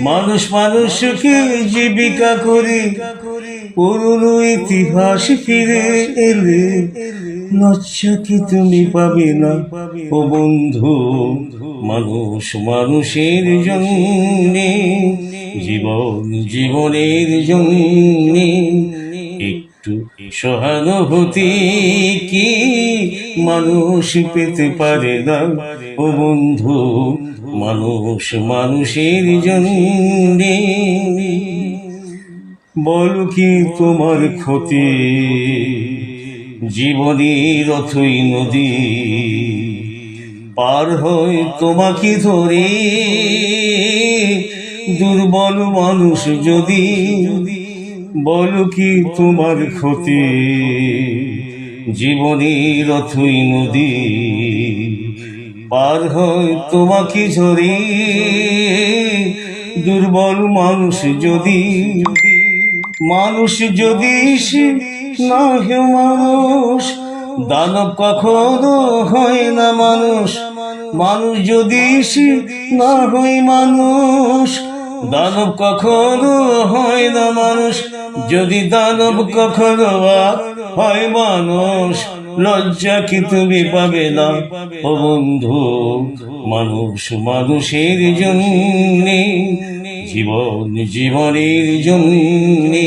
মানুষ মানুষকে জীবিকা করে। পুরনো ইতিহাস ফিরে এলে লজ্জা কি তুমি পাবে না। ও বন্ধু, মানুষ মানুষের জন্যে, জীবন জীবনের জন্যে একটু সহানুভূতি কি? মানুষ পেতে পারে না। ও বন্ধু, মানুষ মানুষের জন্যে। বল কি তোমার ক্ষতি? জীবনের অথই নদী পার হয় তোমাকে ধরে। দুর্বল মানুষ যদি বল কি তোমার ক্ষতি? জীবনের অথই নদী, পার হয় তোমাকে ঝরে দুর্বল মানুষ যদি মানুষ যদি না হে মানুষ, দানব কখনো হয় না মানুষ। মানুষ যদি না হয় মানুষ দানব কখনো হয় না মানুষ। যদি দানব কখনো হয় মানুষ, লজ্জা কি তুমি পাবে না? ও বন্ধু, মানুষ মানুষের জন্য, জীবন জীবনের জন্যে